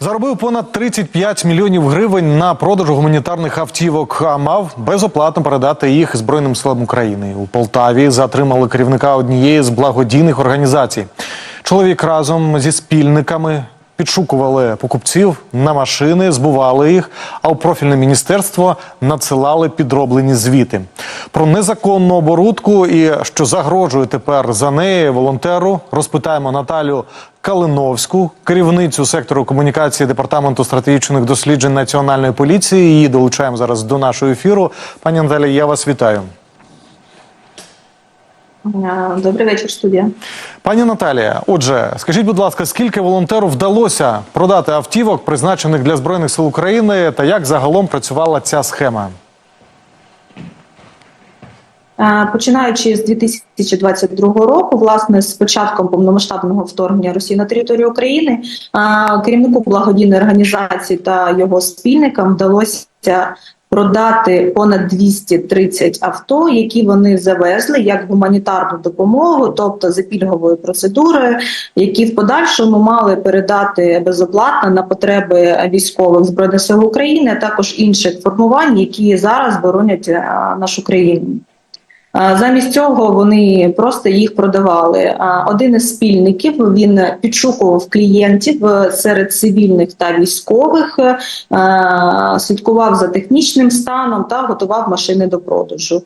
Заробив понад 35 мільйонів гривень на продажу гуманітарних автівок, а мав безоплатно передати їх Збройним силам України. У Полтаві затримали керівника однієї з благодійних організацій. Чоловік разом зі спільниками підшукували покупців на машини, збували їх, а у профільне міністерство надсилали підроблені звіти. Про незаконну оборудку і що загрожує тепер за неї волонтеру, розпитаємо Наталю Калиновську, керівницю сектору комунікації департаменту стратегічних досліджень національної поліції. Її долучаємо зараз до нашого ефіру. Пані Наталі, я вас вітаю. Е, Добрий вечір, студія. Пані Наталія, отже, скажіть, будь ласка, скільки волонтеру вдалося продати автівок, призначених для збройних сил України, та як загалом працювала ця схема? Е, Починаючи з 2022 року, власне, з початком повномасштабного вторгнення Росії на територію України, е, керівнику благодійної організації та його спільникам вдалося продати понад 230 авто, які вони завезли як гуманітарну допомогу, тобто за пільговою процедурою, які в подальшому мали передати безоплатно на потреби військових збройних сил України, а також інших формувань, які зараз боронять е, нашу країну. Замість цього вони просто їх продавали. Один із спільників він підшукував клієнтів е, серед цивільних та військових, е, слідкував за технічним станом та готував машини до продажу.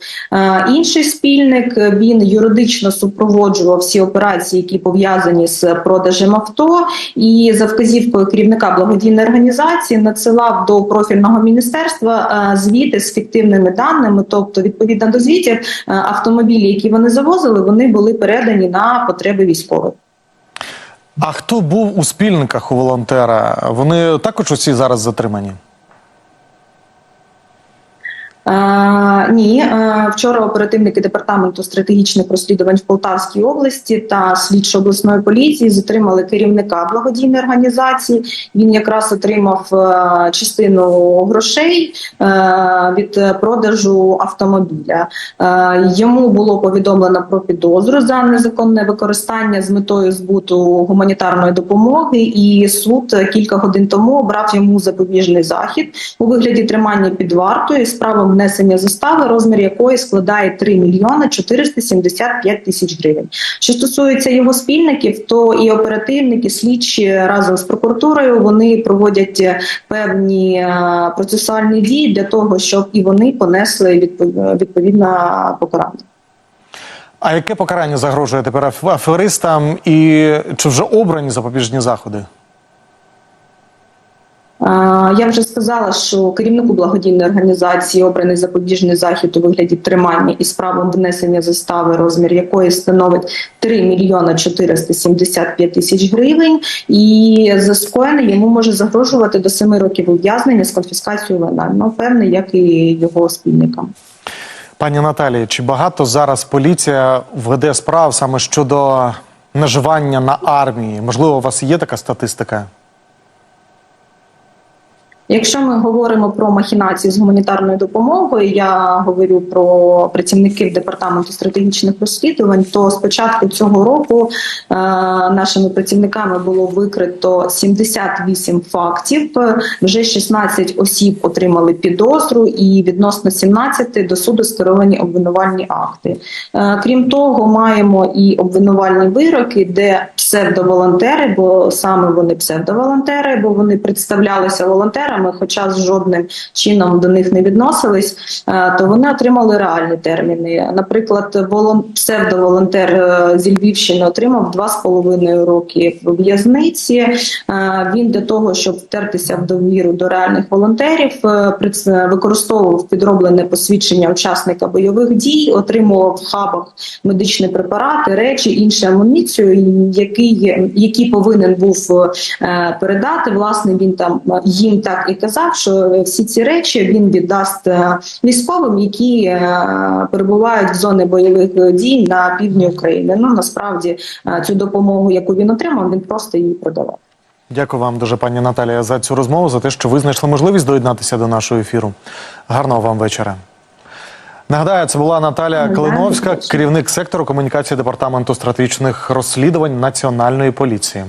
Інший спільник е, він юридично супроводжував всі операції, які пов'язані з продажем авто, і за вказівкою керівника благодійної організації надсилав до профільного міністерства звіти з фіктивними даними, тобто відповідно до звітів автомобілі, які вони завозили, вони були передані на потреби військових. А хто був у спільниках у волонтера? Вони також усі зараз затримані? Е, ні, е, вчора оперативники департаменту стратегічних розслідувань в Полтавській області та слідчо обласної поліції затримали керівника благодійної організації. Він якраз отримав е, частину грошей е, від продажу автомобіля. Е, Йому було повідомлено про підозру за незаконне використання з метою збуту гуманітарної допомоги. І суд кілька годин тому обрав йому запобіжний захід у вигляді тримання під вартою з правом внесення застави, розмір якої складає 3 мільйони 475 тисяч гривень. Що стосується його спільників, то і оперативники, слідчі разом з прокуратурою вони проводять певні е, процесуальні дії для того, щоб і вони понесли відповідне покарання. А яке покарання загрожує тепер аферистам і чи вже обрані запобіжні заходи? Я вже сказала, що керівнику благодійної організації обраний запобіжний захід у вигляді тримання із правом внесення застави, розмір якої становить 3 мільйони 475 тисяч гривень, і за скоєне йому може загрожувати до 7 років ув'язнення з конфіскацією майна. Ну, певне, як і його спільникам. Пані Наталі, чи багато зараз поліція веде справ саме щодо наживання на армії? Можливо, у вас є така статистика? Якщо ми говоримо про махінації з гуманітарною допомогою, я говорю про працівників департаменту стратегічних розслідувань. То з початку цього року е, нашими працівниками було викрито 78 фактів. Вже 16 осіб отримали підозру, і відносно 17 до суду скеровані обвинувальні акти. Е, крім того, маємо і обвинувальні вироки, де псевдоволонтери, бо саме вони псевдоволонтери, бо вони представлялися волонтерами, хоча з жодним чином до них не відносились, е, то вони отримали реальні терміни. Наприклад, волон... псевдоволонтер е, зі Львівщини отримав 2,5 роки в в'язниці. Е, Він для того, щоб втертися в довіру до реальних волонтерів, використовував підроблене посвідчення учасника бойових дій, отримував в хабах медичні препарати, речі, іншу амуніцію, який, який повинен був передати. Власне, він там їм так і казав, що всі ці речі він віддасть е, військовим, які е, перебувають в зоні бойових дій на півдні України. Ну насправді е, цю допомогу, яку він отримав, він просто її продавав. Дякую вам дуже, пані Наталія, за цю розмову, за те, що ви знайшли можливість доєднатися до нашого ефіру. Гарного вам вечора. Нагадаю, це була Наталія Калиновська, керівник сектору комунікації департаменту стратегічних розслідувань Національної поліції.